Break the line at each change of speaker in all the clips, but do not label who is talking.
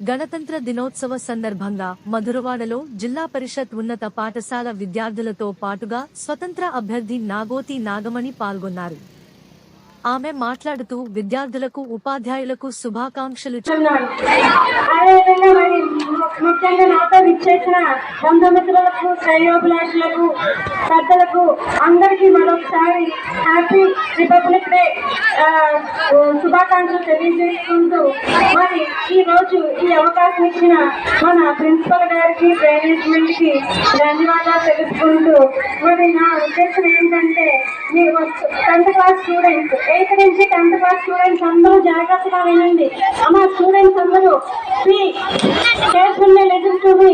గణతంత్ర దినోత్సవ సందర్భంగా మధురవాడలో జిల్లా పరిషత్ ఉన్నత పాఠశాల విద్యార్థులతో పాటుగా స్వతంత్ర అభ్యర్థి నాగోతి నాగమణి పాల్గొన్నారు. ఆమె మాట్లాడుతూ విద్యార్థులకు ఉపాధ్యాయులకు శుభాకాంక్షలు చె-
ఉన్నాను అదేవిధంగా మరి ము- ముఖ్యంగా నాతో విచ్చేసిన బంధుమిత్రులకు శ్రేయోభిలాషులకు పెద్దలకు అందరికీ మరొకసారి హ్యాపీ రిపబ్లిక్ డే శుభాకాంక్షలు తెలియజేసుకుంటూ మరి ఈ రోజు ఈ అవకాశం ఇచ్చిన మన ప్రిన్సిపల్ గారికి మేనేజ్మెంట్ ధన్యవాదాలు తెలుసుకుంటూ మరి నా ఉద్దేశం ఏంటంటే మీ టెన్త్ క్లాస్ స్టూడెంట్స్ ఎయిత్ నుంచి టెన్త్ క్లాస్ స్టూడెంట్స్ అందరూ జాగ్రత్తగా వినండి. అమ్మ స్టూడెంట్స్ అందరూ మీ కేర్ఫుల్లీ లిజన్ టు మీ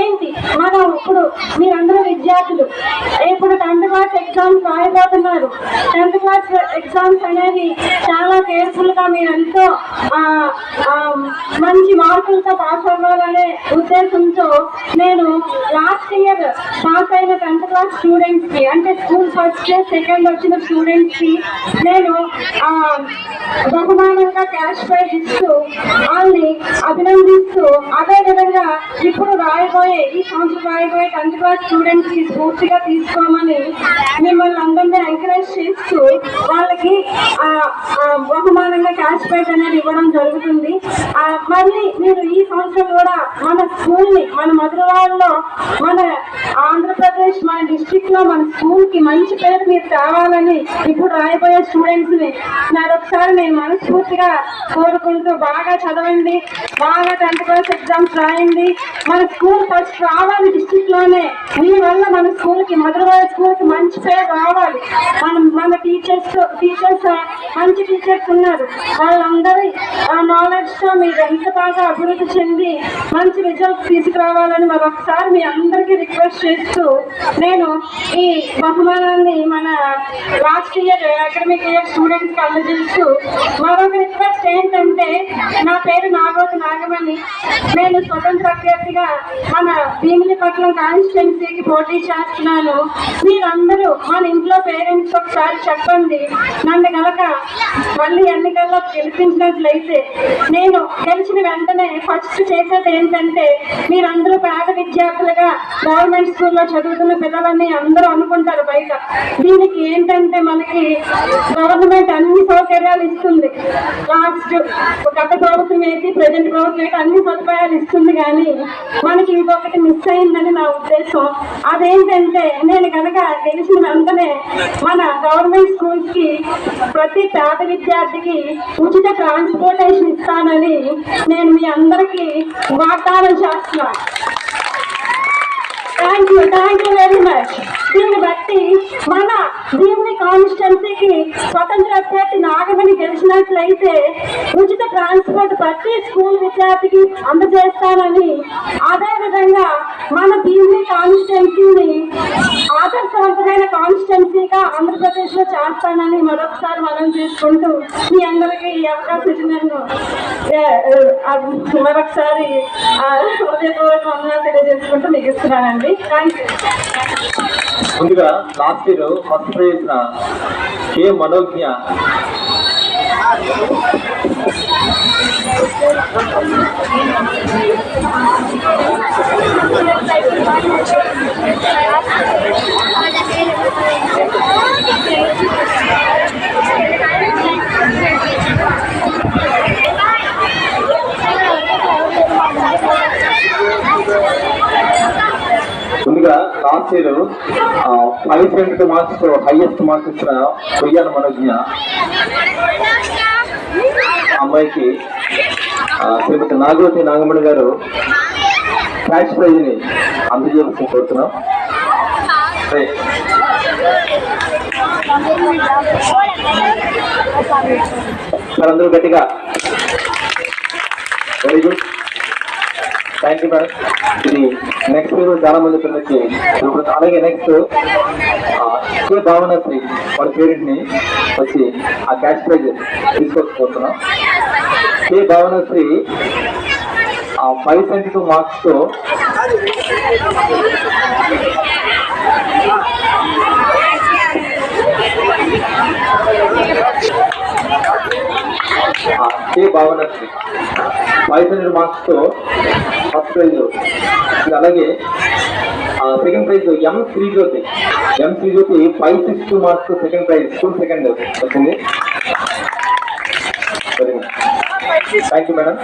ఏంటి? మనం ఇప్పుడు మీరందరూ విద్యార్థులు. ఇప్పుడు టెన్త్ క్లాస్ ఎగ్జామ్స్ రాయబోతున్నారు. టెన్త్ క్లాస్ ఎగ్జామ్స్ అనేవి చాలా కేర్ఫుల్గా మీరు ఎంతో మంచి మార్కులతో పాస్ అవ్వాలనే ఉద్దేశంతో నేను లాస్ట్ ఇయర్ పాస్ అయిన టెన్త్ క్లాస్ స్టూడెంట్స్కి అంటే స్కూల్ ఫస్ట్ సెకండ్ వచ్చిన స్టూడెంట్స్కి నేను బహుమానంగా క్యాష్ ప్రైజ్ ఇస్తూ వాళ్ళని అభినందిస్తూ అదేవిధంగా ఇప్పుడు రాయబోయే ఈ సంవత్సరం రాయబోయే టెన్త్ క్లాస్ స్టూడెంట్స్కి స్ఫూర్తిగా తీసుకోమని మిమ్మల్ని అందరినీ ఎంకరేజ్ చేస్తూ వాళ్ళకి బహుమానంగా క్యాష్ ప్రైజ్ అనేది ఇవ్వడం జరుగుతుంది. మళ్ళీ మీరు ఈ సంవత్సరం కూడా మన స్కూల్ని మన మధురవాడలో మన ఆంధ్రప్రదేశ్ మన డిస్ట్రిక్ట్లో మన స్కూల్కి మంచి పేరు మీరు తేవాలని ఇప్పుడు రాయబోయే స్టూడెంట్స్ని మరొకసారి నేను మనస్ఫూర్తిగా కోరుకుంటూ బాగా చదవండి. బాగా టెన్త్ క్లాస్ ఎగ్జామ్స్ రాయండి. మన స్కూల్ ఫస్ట్ రావాలి డిస్టిక్లోనే మీ వల్ల మన స్కూల్కి మధురవాడ స్కూల్కి మంచి పేరు రావాలి. మన మన టీచర్స్ టీచర్స్ మంచి టీచర్స్ ఉన్నారు. వాళ్ళందరి నాలెడ్జ్ రాష్ట్రం మీరు ఎంత బాగా అభివృద్ధి చెంది మంచి రిజల్ట్స్ తీసుకురావాలని మరొకసారి మీ అందరికీ రిక్వెస్ట్ చేస్తూ నేను ఈ బహుమానాన్ని మన లాస్ట్ ఇయర్ అకాడమిక్ ఇయర్ స్టూడెంట్స్కి అందజేస్తూ మరొక రిక్వెస్ట్ ఏంటంటే నా పేరు నాగోతి నాగమణి. నేను స్వతంత్ర అభ్యర్థిగా మన భీమిలిపట్నం కాన్స్టిట్యున్సీకి పోటీ చేస్తున్నాను. మీరందరూ మన ఇంట్లో పేరెంట్స్ ఒకసారి చెప్పండి. నన్ను కనుక మళ్ళీ ఎన్నికల్లో గెలిపించినట్లయితే నేను గెలిచిన వెంటనే ఫస్ట్ చేసేది ఏంటంటే మీరందరూ పేద విద్యార్థులుగా గవర్నమెంట్ స్కూల్లో చదువుతున్న పిల్లలని అందరూ అనుకుంటారు బయట. దీనికి ఏంటంటే మనకి గవర్నమెంట్ అన్ని సౌకర్యాలు ఇస్తుంది. లాస్ట్ గత ప్రభుత్వం ఏంటి ప్రజెంట్ ప్రభుత్వం ఏంటి అన్ని సదుపాయాలు ఇస్తుంది కానీ మనకి ఇంకొకటి మిస్ అయిందని ఉద్దేశం అదేంటంటే నేను కనుక గెలిచిన వెంటనే మన గవర్నమెంట్ స్కూల్స్కి ప్రతి పేద విద్యార్థికి ఉచిత ట్రాన్స్పోర్టేషన్ ఇస్తానని నేను మీ అందరికీ వాగ్దానం చేస్తున్నాను thank you thank you very much దీన్ని బట్టి మన దీన్ని కాన్స్టిట్యున్సీకి స్వతంత్ర అభ్యర్థి నాగమని గెలిచినట్లయితే ఉచిత ట్రాన్స్పోర్ట్ ప్రతి స్కూల్ విద్యార్థికి అందజేస్తానని అదేవిధంగా మన కాన్స్టిట్యున్సీని ఆదర్శవంతమైన కాన్స్టిట్యున్సీగా ఆంధ్రప్రదేశ్లో చేస్తానని మరొకసారి మనం చేసుకుంటూ మీ అందరికీ ఈ అవకాశం ఇచ్చినందుకు మరొకసారి ఆ, హృదయపూర్వక వందనాలు తెలియజేసుకుంటూ మీకు ఇస్తున్నానండి థ్యాంక్ యూ
ముందుగా last year first prize K Manognya. ముందుగా last year five seventy marks highest marks ఇచ్చిన కొయ్యాల మనోజ్ఞ. అమ్మాయికి శ్రీమతి నాగవతి నాగమణి గారు క్యాష్ ప్రైజ్ని అందజేయాల్సి కోరుతున్నాం. రైట్. సార్ అందరూ గట్టిగా. Very good thank you madam ఇది నెక్స్ట్ చాలా మంది పిల్లలకి ఇప్పుడు అలాగే నెక్స్ట్ కే భావనశ్రీ వాళ్ళ పేరెంట్ని వచ్చి ఆ క్యాష్ ప్రైజ్ తీసుకోకపోతున్నాం. కే భావనశ్రీ ఆ five seventy two marks A Bhavana Bhavanasri five hundred marks first prize. అలాగే second prize M Srijyothi. M Srijyothi five six two marks second prize two second వచ్చింది థ్యాంక్ యూ మేడం